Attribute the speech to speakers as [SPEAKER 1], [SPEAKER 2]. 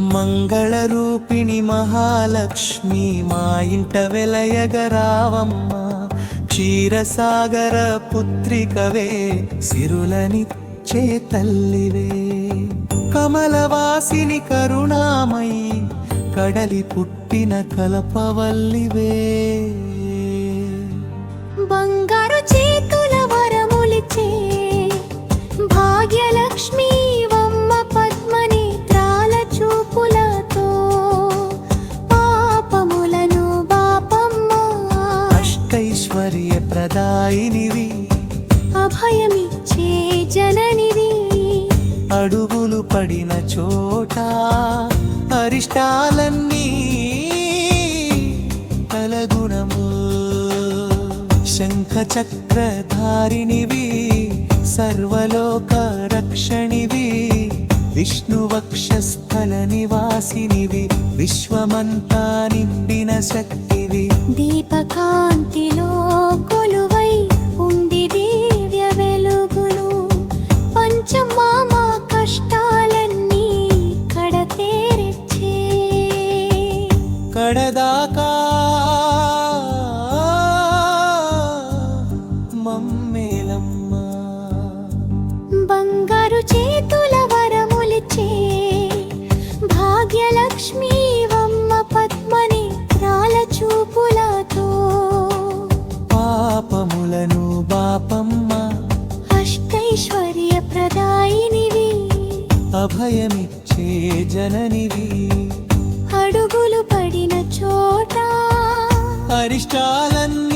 [SPEAKER 1] మంగళ రూపిణి మహాలక్ష్మి మా ఇంట వెలయగరావమ్మ క్షీరసాగర పుత్రికవే సిరులనిచ్చే తల్లివే. కమలవాసిని కరుణామయి కడలి పుట్టిన కలపవల్లివే. ప్రదాయినివి
[SPEAKER 2] అభయమిచ్చే జననివి.
[SPEAKER 1] అడుగులు పడిన చోట అరిష్టాలన్నీ కలగుణము. శంఖ చక్రధారినివి సర్వలోక రక్షణివి విష్ణువక్షస్థల నివాసినివి విశ్వమంతా నిండిన శక్తివి.
[SPEAKER 2] దీపకాంతిలో కొలువై ఉండి దివ్య వెలుగును పంచమామ కష్టాలన్నీ కడతేరిచ్చే
[SPEAKER 1] కడదాకా మమ్మేలమ్మా బాపమ్మ.
[SPEAKER 2] అష్టైశ్వర్య ప్రదాయినివి
[SPEAKER 1] అభయమిచ్చే జననివి.
[SPEAKER 2] అడుగులు పడిన చోట.
[SPEAKER 1] అరిష్టాలన్నీ